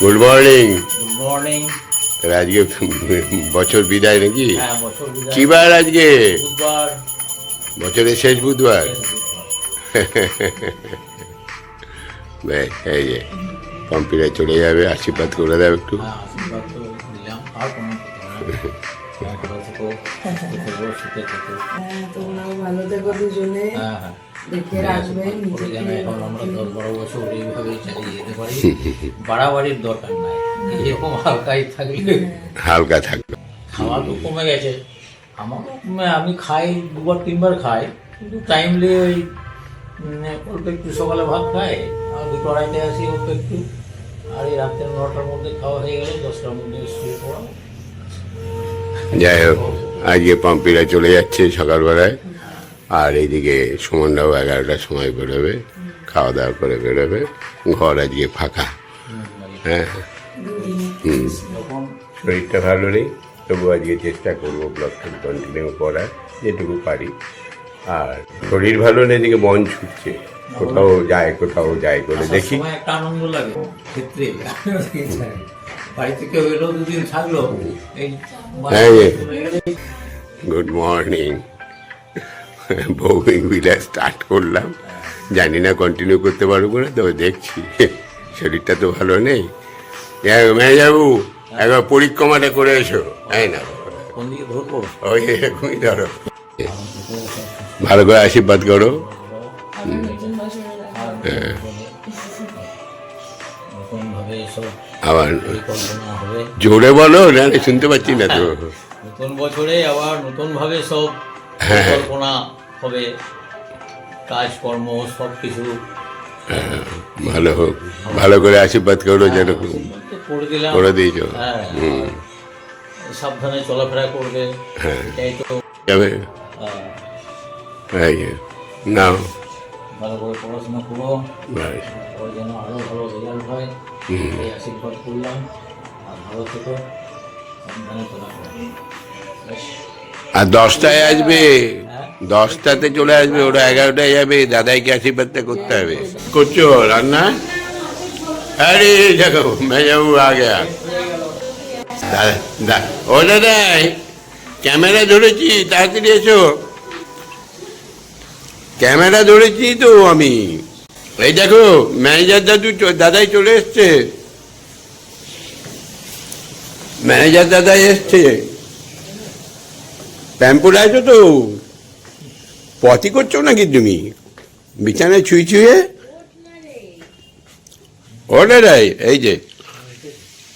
Good morning good morning আজকে বছর বিদায় নাকি? হ্যাঁ কি বার আজকে? বুধবার। বছরের শেষ বুধবার। বেশ, এই যে পম্পিরা চলে যাবে আশীর্বাদ করে দেবে একটু। হ্যাঁ। হ্যাঁ, ভালো থেকো, দুজনে। দেখে রাখবেন যেন এখন আমরা দশ বারো বছর এইভাবেই চালিয়ে যেতে পারি। বাড়াবাড়ির দরকার নাই। এরকম হালকাই থাকলে হালকা থাকবে। খাওয়া তো কমে গেছে। আমার আমি খাই দুবার তিনবার খাই কিন্তু টাইমলি ওই অল্প একটু সকালে ভাত খাই আর দুটো আড়াইটে আসি অল্প একটু। আর এই রাত্রে নটার মধ্যে খাওয়া হয়ে গেলে দশটার মধ্যে শুয়ে পড়া। যাই হোক আজকে পম্পিরা চলে যাচ্ছে সকালবেলায়। আর এইদিকে সুমনরাও এগারোটার সময় বেরোবে খাওয়া দাওয়া করে বেরোবে ঘর আজকে ফাঁকা। হ্যাঁ। হুম। শরীরটা ভালো নেই তবু আজকে চেষ্টা করব ব্লগটা কন্টিনিউ করার যেটুকু পারি। আর শরীর ভালো নেই এদিকে মন ছুটছে। কোথাও যায় কোথাও যায় করে দেখি। একটা আনন্দ লাগে ক্ষেত্রে। বাড়ি থেকে এলো দুদিন থাকল হ্যাঁ। গুড মর্নিং বিলাস স্টার্ট করলাম। জানি না কন্টিনিউ করতে পারব না তবে দেখছি। শরীরটা তো ভালো নেই। মেয়াবু একবার পরিক্রমাটা করে এসো। তাই না। ওই এরকমই ধরো। ভালো করে আশীর্বাদ করো। নতুন আবার জোরে বলো না শুনতে পাচ্ছি না তো। নতুন বছরে আবার নতুন ভাবে সব হ্যাঁ। পরিকল্পনা হবে কাজকর্ম সব কিছু ভালো হোক ভালো করে আশীর্বাদ করো যেন করে দিলাম। করে দিয়েছ হ্যাঁ সাবধানে চলাফেরা করবে। হ্যাঁ। তো যাবে আহ, নাও। ভালো করে পড়াশোনা করো। ওর যেন আরও ভালো রেজাল্ট হয়। এই আশীর্বাদ করলাম। আর ভালো থেকো। সাবধানে চলাফেরা। আর দশটায় আসবে। দশটাতে চলে আসবে, ওরা এগারোটায় যাবে দাদাইকে আশীর্বাদটা করতে হবে। করছ রান্না? আরে, দেখো, মেজাবু আ গেয়া। ও দাদাই, ক্যামেরা ধরেছি, তাড়াতাড়ি এসো। ক্যামেরা ধরেছি তো আমি। এই দেখো, ম্যানেজার দাদু দাদাই চলে এসছে। ম্যানেজার দাদাই এসছে। প্যাম্পুর আছো তো। পথই করছ নাকি তুমি? বিছানায় ছুঁই ছুঁয়ে? ও দাদাই এই যে।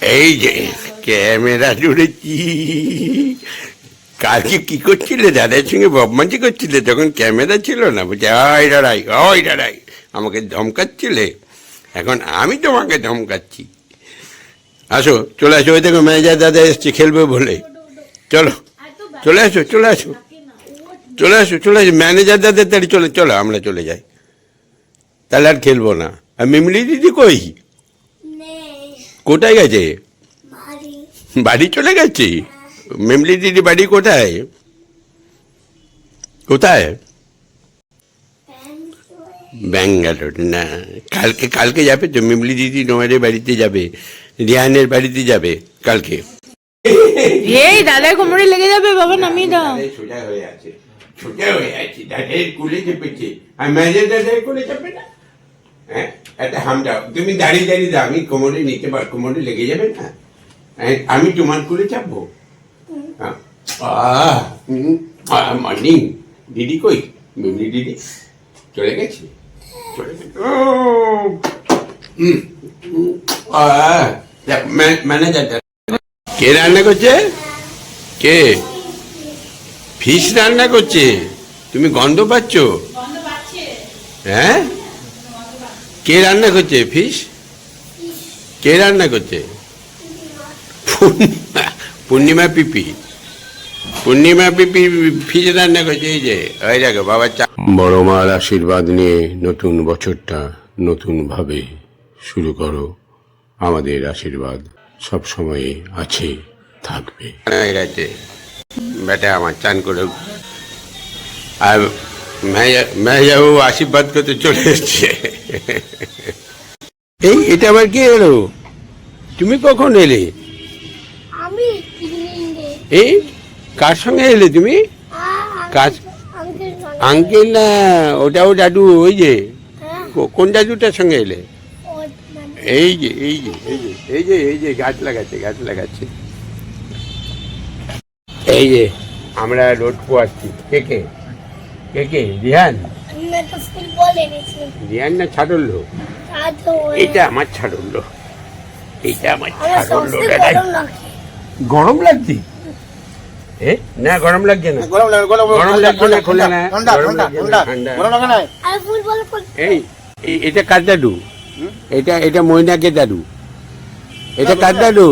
এই যে, ক্যামেরা জুড়েছি কালকে কি করছিলে? দাদার সঙ্গে বদমাঞ্চি করছিলে? তখন ক্যামেরা ছিল না। বলছে ওই দাঁড়াই ওই দাঁড়াই আমাকে ধমকাচ্ছিলে। এখন আমি তোমাকে ধমকাচ্ছি। আসো, চলে আসো, ওই দেখো ম্যানেজার দাদা এসছে, খেলবে বলে। চলো। চলে আসো চলে আসো চলে আসো চলে আসো ম্যানেজার দাদা তাড়ি চলে চলো আমরা চলে যাই। তাহলে আর খেলব না। আর মিমলি দিদি কই? কোথায় গেছে? বাড়ি চলে গেছে? মেমলি দিদি বাড়ি কোথায়? কোথায়? ব্যাঙ্গালোর না। কালকে কালকে যাবে তো? মেমলি দিদি নোয়ারের বাড়িতে যাবে। রিয়ানের বাড়িতে যাবে কালকে। এই দাদার কোমরে লেগে যাবে বাবা নামিয়ে দাও। সোজা হয়ে আছে সোজা হয়ে আছে দাদের কুলে চেপেছে। দাদের কুলে চেপে না? হ্যাঁ একটা হাম দাও। তুমি দাঁড়িয়ে দাঁড়িয়ে দাও আমি কোমরে নিতে পার কোমরে লেগে যাবে না? হ্যাঁ, আমি তোমার কুলে চাপবো। হ্যাঁ। মর্নিং দিদি কই? মিমলি দিদি চলে গেছে? চলে গেছে। ও, হুম, হুম, আহ, দেখ, ম্যা- ম্যানেজার দেখ। কে রান্না করছে? কে? ফিশ রান্না করছে? তুমি গন্ধ পাচ্ছ? হ্যাঁ? কে রান্না করছে ফিশ? কে রান্না করছে? পূর্ণিমা পিপি। পূর্ণিমা পিপি ফিশ রান্না করছে, এই যে ওই দেখো, বাবা চা বড় মার আশীর্বাদ নিয়ে নতুন বছরটা নতুনভাবে শুরু করো, আমাদের আশীর্বাদ। সব সময় আছে থাকবে। বেটা আমার চান করে আর মেয়াবু আশীর্বাদ করতে চলে এসছে। এই এটা আবার কি এলো? তুমি কখন এলে? এই কার সঙ্গে এলে তুমি? কাজ- আঙ্কেল আঙ্কেল। না ওটাও দাদু ওই যে হ্যাঁ। কোন দাদুটার সঙ্গে এলে? ও এই যে এই যে এই যে এই যে এই যে গাছ লাগাচ্ছে গাছ লাগাচ্ছে। এই যে আমরা রোড পোয়াচ্ছি কে কে? কে কে? রিহান? রিহান না ছাড়লো? এটা আমার ছাড়লো। এটা আমার ছাড়লো গরম লাগছে? না গরম লাগছে না। গরম লাগে গরম গরম লাগছে না খোলে না। গরম লাগছে না, ঠান্ডা। ঠান্ডা। গরম লাগে না আর ফুটবল এই এটা কার দাদু? এটা এটা ময়নাকে দাদু? এটা কার দাদু।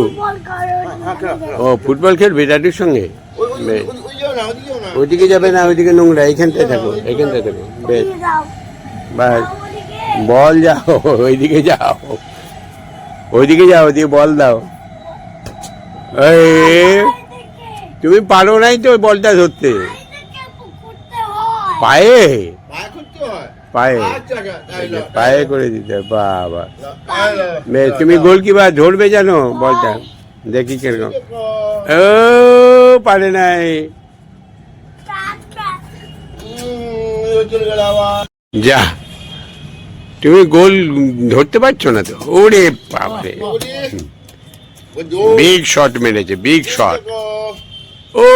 ও, ফুটবল খেলবে দাদুর সঙ্গে? ওইদিকে যাবে না ওইদিকে নোংরা এইখানটায় থাকো এইখানটায় থাকো, বেশ। বাস। বল যাও, ওইদিকে যাও। ওইদিকে যাও ওইদিকে বল দাও। তুমি পারো নাই তো বলটা ধরতে। পায়ে? পায়ে। পায়ে করে দিতে বাবা। তাই তুমি। গোলকিপার ধরবে জানো? বলটা। দেখি কীরকম। ও পারে নাই। যা। তুমি গোল ধরতে পারছ না তো? ওরে বাপরে। বিগ শট মেরেছে বিগ শট। ও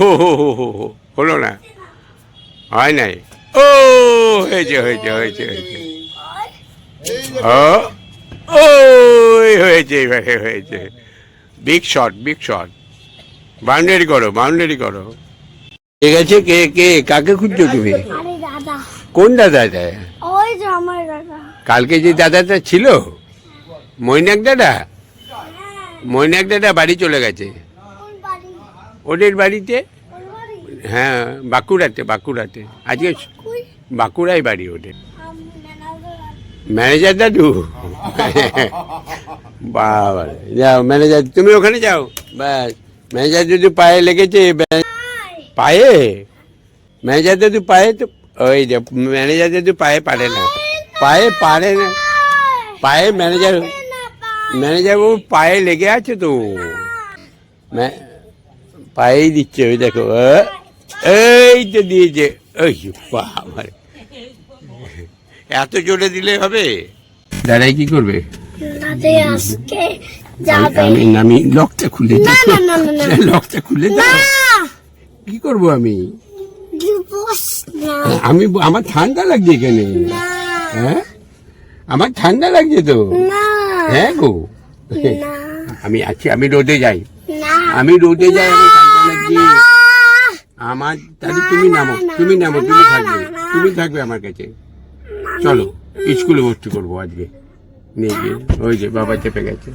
হো হো হো হো হো। হলো না হয় নাই। ও হয়েছে হয়েছে হয়েছে হয়েছে। ও হয়েছে এবারে হয়েছে big shot big shot boundary করো বাউন্ডারি করো। ঠিক আছে কে কে কাকে খুঁজছো তুমি? কোন দাদা এটা? ওই যে আমার দাদা। কালকে যে দাদাটা ছিল? মৈনাক দাদা? মৈনাক দাদা বাড়ি চলে গেছে। ওদের বাড়িতে? হ্যাঁ বাঁকুড়াতে বাঁকুড়াতে। আজকে বাঁকুড়াই বাড়ি আমি ম্যানেজার দাদু? বাবা যাও ম্যানেজার তুমি ওখানে যাও। ব্যাস ম্যানেজার যদি পায়ে লেগেছে পায়ে? ম্যানেজার দাদু পায়ে তো ওই যে ম্যানেজার দাদু পায়ে পারে না। পায়ে পারে না। পায়ে ম্যানেজার ম্যানেজার বাবু পায়ে লেগে আছে তো। পায়েই দিচ্ছে ওই দেখো এই তো দিয়েছে ওই বাবা এত জোরে দিলে হবে? দাদাই কি করবে? আমি- আমি আমি লকটা খুলে না, দিই। না, না, না, না। লকটা খুলে কি করব আমি? আমি আমার ঠান্ডা লাগছে এখানে। হ্যাঁ? আমার ঠান্ডা লাগছে তো। হ্যাঁ গো? আমি আছি আমি রোদে যাই। আমি রোদে যাই আমার ঠান্ডা লাগছে আমার তাহলে তুমি নামো তুমি নামো তুমি থাকবে তুমি থাকবে আমার কাছে। চলো স্কুলে ভর্তি করব আজকে। নিয়ে গিয়ে ওই যে বাবা চেপে গেছে।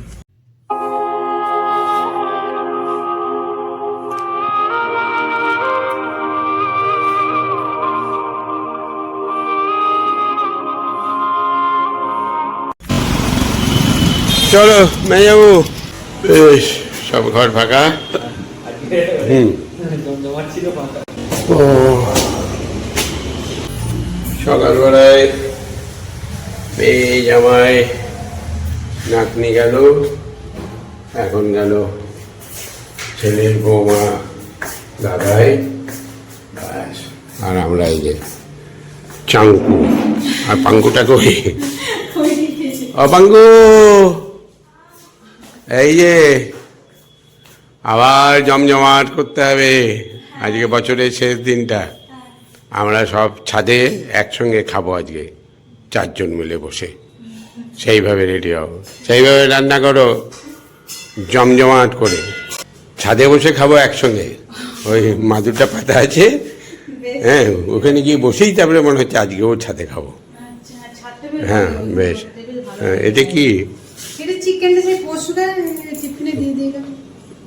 চলো মেজাবু বেশ সব ঘর ফাঁকা? হুম। ও। সকালবেলায় মেয়ে জামাই নাতনি গেল, এখন গেল ছেলের বৌমা দাদাই, ব্যাস। আর আমরা এই যে চাঙ্কু। আর পাঙ্কুটা কই? ও, পাঙ্কু! এই যে আবার জমজমাট করতে হবে। আজকে বছরের শেষ দিনটা। আমরা সব ছাদে একসঙ্গে খাব আজকে চারজন মিলে বসে। সেইভাবে রেডি হও। সেইভাবে রান্না করো জমজমাট করে। ছাদে বসে খাব একসঙ্গে। ওই মাদুরটা পাতা আছে হ্যাঁ ওখানে গিয়ে বসেই তারপরে মনে হচ্ছে আজকে ওর ছাদে খাব। হ্যাঁ বেশ। হ্যাঁ, এটা কি?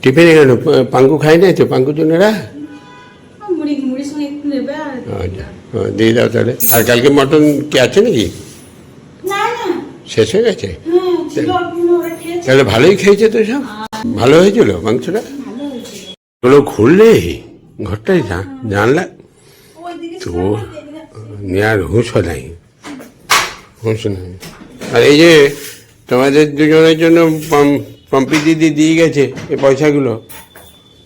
টিফিনে কেন পাঙ্কু খায় নাই তো? পাঙ্কু জনেরা আচ্ছা, হ্যাঁ, দিয়ে দাও তাহলে। আর কালকে মটন কি আছে নাকি? শেষ হয়ে গেছে? হ্যাঁ তাহলে ভালোই খেয়েছে তো সব? ভালো হয়েছিল মাংসটা? ওগুলো খুললে ঘরটাই জানলা। তো নেওয়ার হুঁশও নাই। হুঁশ নাই। আর এই যে তোমাদের দুজনের জন্য পাম- পম্পি দিদি দিয়ে গেছে এই পয়সাগুলো।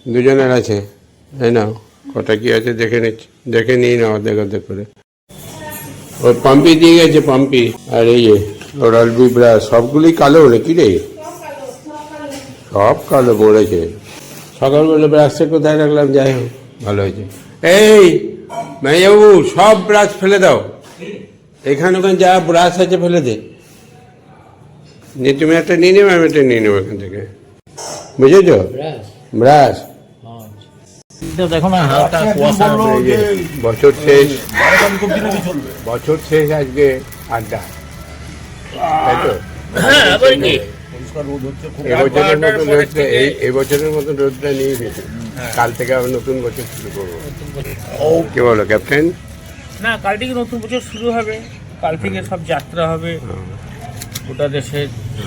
দুজনের আছে তাই না? কটা কি আছে? দেখে নিচ্ছি দেখে নিই না অর্ধেক অর্ধেক করে। ওই পাম্পি দিয়ে গেছে পাম্পি। আর এই যে ওরাল বিবরা সবগুলোই কালো নাকি রে? সব কালো পড়েছে। সকালবেলা ব্রাশটা কোথায় রাখলাম যাই হোক ভালো হয়েছে। এই মেয়েবাবু সব ব্রাশ ফেলে দাও। এখানে ওখানে যা ব্রাশ আছে ফেলে দে। নিয়ে তুমি একটা নিয়ে নেবে আমি একটা নিয়ে নেব এখান থেকে। বুঝেছ? ব্রাশ। দেখো না হালকা কুয়াশা বছর শেষ। বছর শেষ আজকে আড্ডা। তাই তো? হ্যাঁ এবছরের মতন রোদটা এই এই বছরের মতন রোদটা নিয়ে গেছে কাল থেকে আবার নতুন বছর শুরু করব। কি বলো ক্যাপ্টেন? না কাল থেকে নতুন বছর শুরু হবে। কাল থেকে সব যাত্রা হবে। গোটা দেশে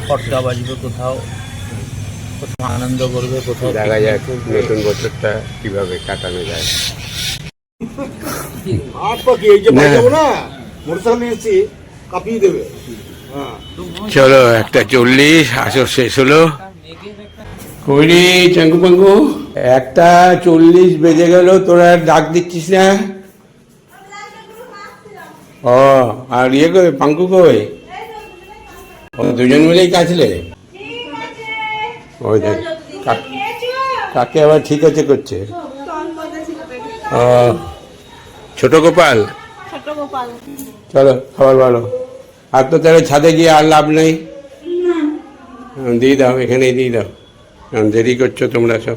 খটকা বাজবে কোথাও। আনন্দ করবে কোথাও দেখা যাক নতুন বছরটা কীভাবে কাটানো যায়। হ্যাঁ। চলো একটা চল্লিশ আসর শেষ হলো। কইরি চাঙ্কু পাঙ্কু একটা চল্লিশ বেজে গেল তোরা ডাক দিচ্ছিস না? ও আর ইয়ে কই পাঙ্কু কই? ও দুজন মিলেই কাছলে ওই দেখ, কাক- আবার ঠিক আছে করছে? ও, ছোট গোপাল? চলো, খাবার ভালো আর তো তাহলে ছাদে গিয়ে আর লাভ নেই? দিয়ে দাও, এখানেই দিয়ে দাও। কারণ দেরি করছ তোমরা সব।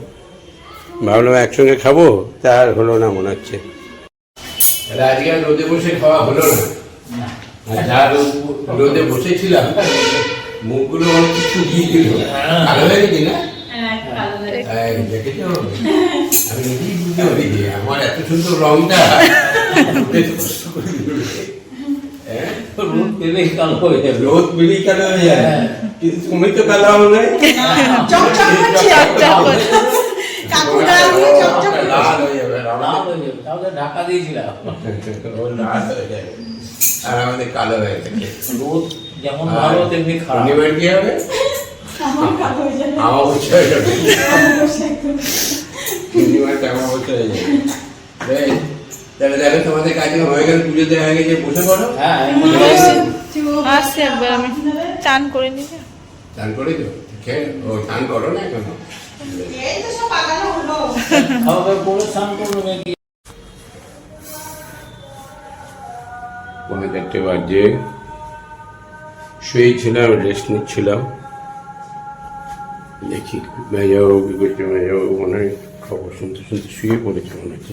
ভাবলাম একসঙ্গে খাব, তা আর হলো না মনে হচ্ছে। আজকে রোদে বসে খাওয়া হলো না? যা রোদে বসেছিলাম মুখগুলো অনেক কিছু দিয়ে দিল ভালো হয়ে। গেছি না? দেখেছ? আমি নিজেই বুঝতে পারি যে আমার এত সুন্দর রংটা। রোদে স্পষ্ট করে দিল। হ্যাঁ? রোদ পেলেই কালো হয়ে যাবে। রোদ বেরিয়ে কালো হয়ে যায় কিন্তু তুমি তো কালো হবে না। চকচক করছে কাকুটা চকচক লাল হয়ে যাবে লাল হয়ে যাবে তাহলে ঢাকা দিয়েছিলাম। লাল হয়ে যাবে। আর আমাদের কালো হয়ে থাকে রোদ যেমন ভালো তেমনি খারাপ। পূর্ণিমার কি হবে? আমাবস্যা হয়ে যাবে। পূর্ণিমাটা আমাবস্যা হয়ে যাবে। তাহলে দেখো তোমাদের কাজে হয়ে গেল পুজো দেওয়া হয়ে গেছে বসে পড়ো। হ্যাঁ আসছে একবার আমি চান করে নিতে চান করে তো খেয়ে ও চান করো না এই তো সব পাকানো হলো। খাওয়া দাওয়া করে স্নান করল নাকি? পৌনে চারটে বাজে শুয়েছিলাম রেস্ট নিচ্ছিলাম। দেখি মেজাও কি করছে মেজাও মনে হয় খবর শুনতে শুনতে শুয়ে পড়েছে মনে হচ্ছে।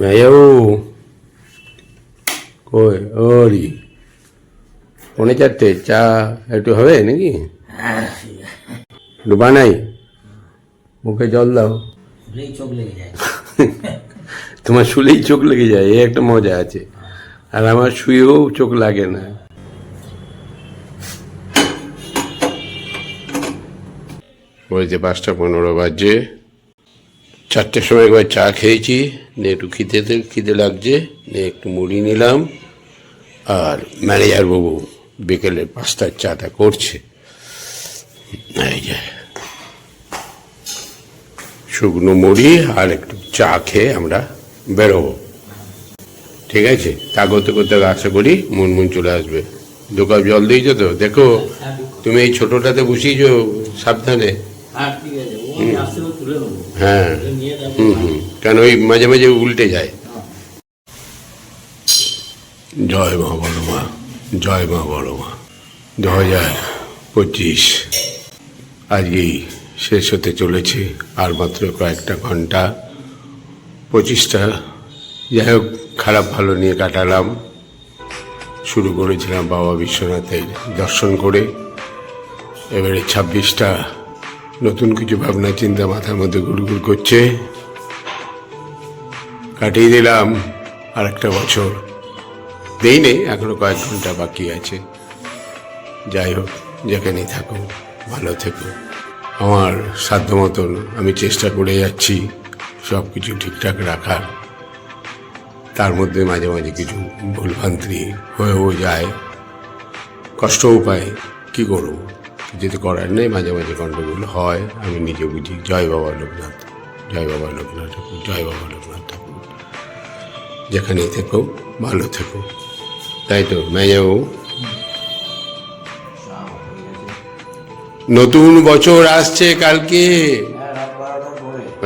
মেজাও কই? ওরি পৌনে চারটে চা একটু হবে নাকি? একটু বানাই। মুখে জল দাও। চোখ লেগে যায়। তোমার শুলেই চোখ লেগে যায় এই একটা মজা আছে। আর আমার শুয়েও চোখ লাগে না। যে পাঁচটা পনেরো বাজে চারটের সময় একবার চা খেয়েছি, নিয়ে একটু খিদেতে খিদে লাগছে, নিয়ে একটু মুড়ি নিলাম। আর ম্যানেজার বাবু বিকেলে পাঁচটার চাটা করছে। শুকনো মুড়ি আর একটু চা খেয়ে আমরা বেরোবো। ঠিক আছে তা করতে করতে আশা করি মুনমুন চলে আসবে। দু কাপ জল দিয়েছ তো? দেখো তুমি এই ছোটটাতে বসিয়েছো সাবধানে। হ্যাঁ ঠিক আছে ও আসতে তুলে নেব হ্যাঁ। তুলে নিয়ে যাব। হুম হুম। কেন ওই মাঝে মাঝে উল্টে যায়। জয় মা বড় মা জয় মা বড় মা দু হাজার পঁচিশ। আজকেই শেষ হতে চলেছে আর মাত্র কয়েকটা ঘণ্টা। পঁচিশটা। যাই হোক খারাপ, ভালো নিয়ে কাটালাম। শুরু করেছিলাম বাবা বিশ্বনাথের দর্শন করে। এবারে ছাব্বিশটা নতুন কিছু ভাবনা, চিন্তা মাথার মধ্যে গুড়গুড় করছে। কাটিয়ে দিলাম আর একটা বছর। দেই নেই এখনও কয়েক ঘণ্টা বাকি আছে। যাই হোক যেখানেই থাকো ভালো থেকো আমার সাধ্য মতন আমি চেষ্টা করে যাচ্ছি সব কিছু ঠিকঠাক রাখার। তার মধ্যে মাঝে মাঝে কিছু ভুলভ্রান্তি হয়েও যায়। কষ্টও পায়। কি করব? কিছু তো করার নেই। মাঝে মাঝে গণ্ডগোল হয়। আমি নিজে বুঝি, জয় বাবা লোকনাথ, জয় বাবা লোকনাথ ঠাকুর, জয় বাবা লোকনাথ ঠাকুর। যেখানে থেকো, ভালো থেকো। তাই তো মেজাবু নতুন বছর আসছে কালকে।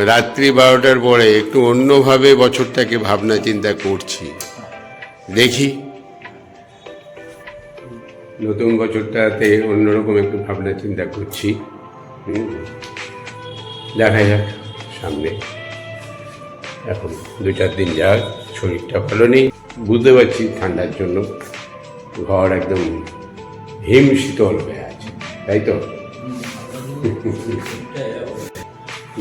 রাত্রি বারোটার পরে একটু অন্যভাবে বছরটাকে ভাবনা চিন্তা করছি। দেখি। নতুন বছরটাতে অন্যরকম একটু ভাবনা চিন্তা করছি। দেখা যাক, সামনে। এখন দু চার দিন যাক, শরীরটা ভালো নেই। বুঝতে পারছি ঠান্ডার জন্য। ঘর একদম হিম শীতল হয়ে আছে, তাই তো?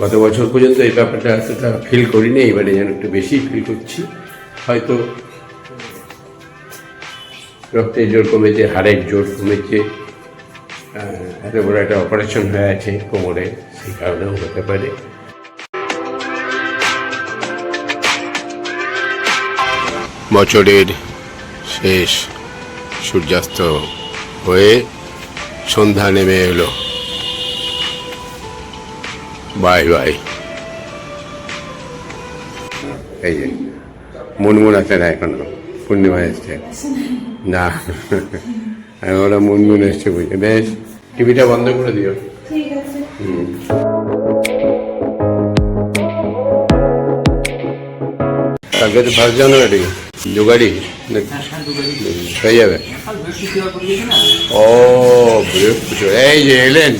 গত বছর পর্যন্ত এই ব্যাপারটা এতটা ফিল করিনি, এবারে যেন একটু বেশি ফিল করছি। হয়তো রক্তের জোর কমেছে, হাড়ের জোর কমেছে এত বড় একটা অপারেশন হয়ে আছে কোমরে, সেই কারণেও হতে পারে। বছরের শেষ সূর্যাস্ত হয়ে সন্ধ্যা নেমে এলো। Bye bye. এই যে মুনমুন আছে না এখনও পূর্ণিমা এসছে। না আমি ওরা মুনমুন এসছে বুঝে বেশ টিভিটা বন্ধ করে দিও। ঠিক কালকে তো ফার্স্ট জানুয়ারি যোগাড়ি হয়ে যাবে। ও বৃহস্পতিবার। এই যে এলেন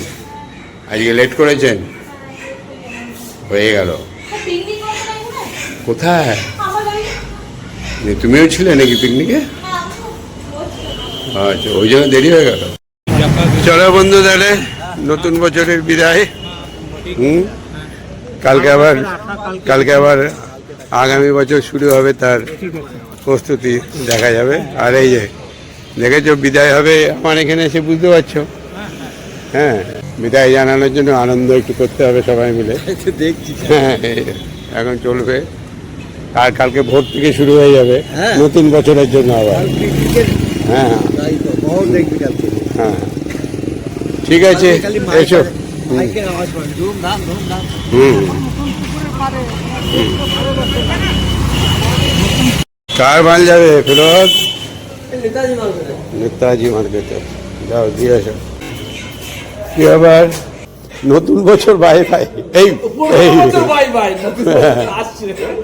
আজকে লেট করেছেন। হয়ে গেল? কোথায়? তুমিও ছিলে নাকি পিকনিকে। আচ্ছা ওই জন্য দেরি হয়ে গেল। চলো বন্ধু তাহলে, নতুন বছরের বিদায়। হুম? কালকে আবার কালকে আবার আগামী বছর শুরু হবে তার প্রস্তুতি, দেখা যাবে। আর এই যে, দেখেছ, বিদায় হবে, আমার এখানে এসে বুঝতে পারছ। হ্যাঁ। বিদায় জানানোর জন্য আনন্দ একটু করতে হবে সবাই মিলে। দেখছি। হ্যাঁ এখন চলবে। আর কালকে ভোর থেকে শুরু হয়ে যাবে। নতুন বছরের জন্য আবার। হ্যাঁ। হ্যাঁ। ঠিক আছে এসো। হুম। কার মাল যাবে ফেরত? নেতাজি মার্কেটে। যাও দিয়ে আসো কি আবার নতুন বছর বাই বাই এই এই।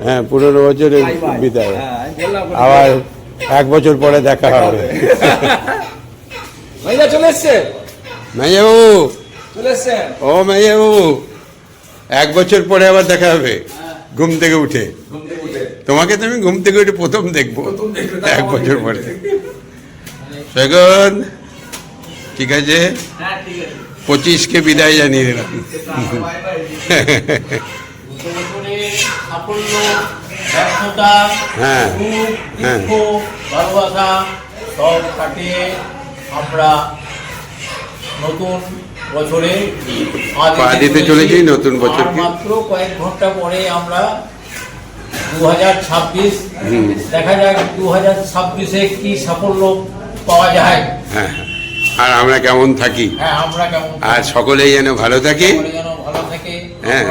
হ্যাঁ পুরোনো বছরের বিদায়। আবার এক বছর পরে দেখা হবে। চলে এসছে? এসছে? ও মেজাবু এক বছর পরে আবার দেখা হবে। ঘুম থেকে উঠে। তোমাকে তো আমি ঘুম থেকে উঠে প্রথম দেখব। এক বছর পরে। সেগন ঠিক আছে। পঁচিশকে বিদায় জানিয়ে দিলাম বছরে হ্যাঁ, হ্যাঁ। ভালোবাসা সব কাটিয়ে আমরা নতুন বছরে পা দিতে চলেছি নতুন আর বছরকে। মাত্র কয়েক ঘণ্টা পরে আমরা দু হাজার ছাব্বিশ। দেখা যাক দু হাজার ছাব্বিশে কি সাফল্য পাওয়া যায় হ্যাঁ আর আমরা কেমন থাকি? হ্যাঁ আমরা কেমন আর সকলেই যেন ভালো থাকি? থাকে হ্যাঁ।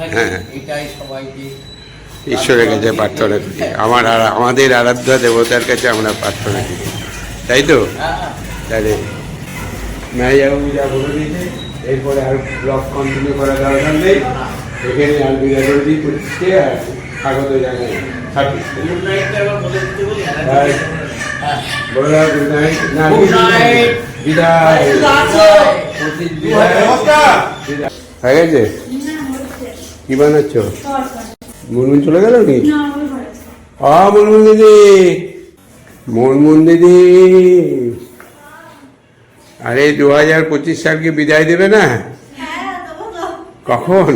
থাকি হ্যাঁ। ঈশ্বরের কাছে প্রার্থনা করি। আমার আর আমাদের আরাধ্য দেবতার কাছে আমরা প্রার্থনা করি। তাই তো? হ্যাঁ তাহলে ম্যানেজারবাবু যা বলে দিয়েছে। এরপরে আর ব্লগ কন্টিনিউ করার দরকার নেই। এখানে আর বিদায় করে দিই আর স্বাগত জানাই। হ্যাঁ বলে গুড নাইট বিদায়। হয়ে গেছে? কি বানাচ্ছ? মুনমুন চলে গেল কি আ মুনমুন দিদি। মুনমুন দিদি। আরে দু হাজার পঁচিশ সালকে বিদায় দেবে না? হ্যাঁ। কখন?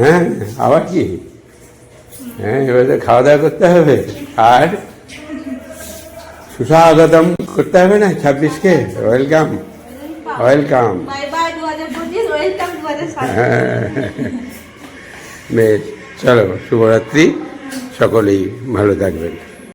হ্যাঁ আবার কি? হ্যাঁ এবার তো খাওয়া দাওয়া করতে হবে। আর? সুস্বাগতম করতে হবে না ছাব্বিশকে? ওয়েলকাম ওয়েলকাম হ্যাঁ বেশ চলো শুভরাত্রি। সকলেই ভালো থাকবেন।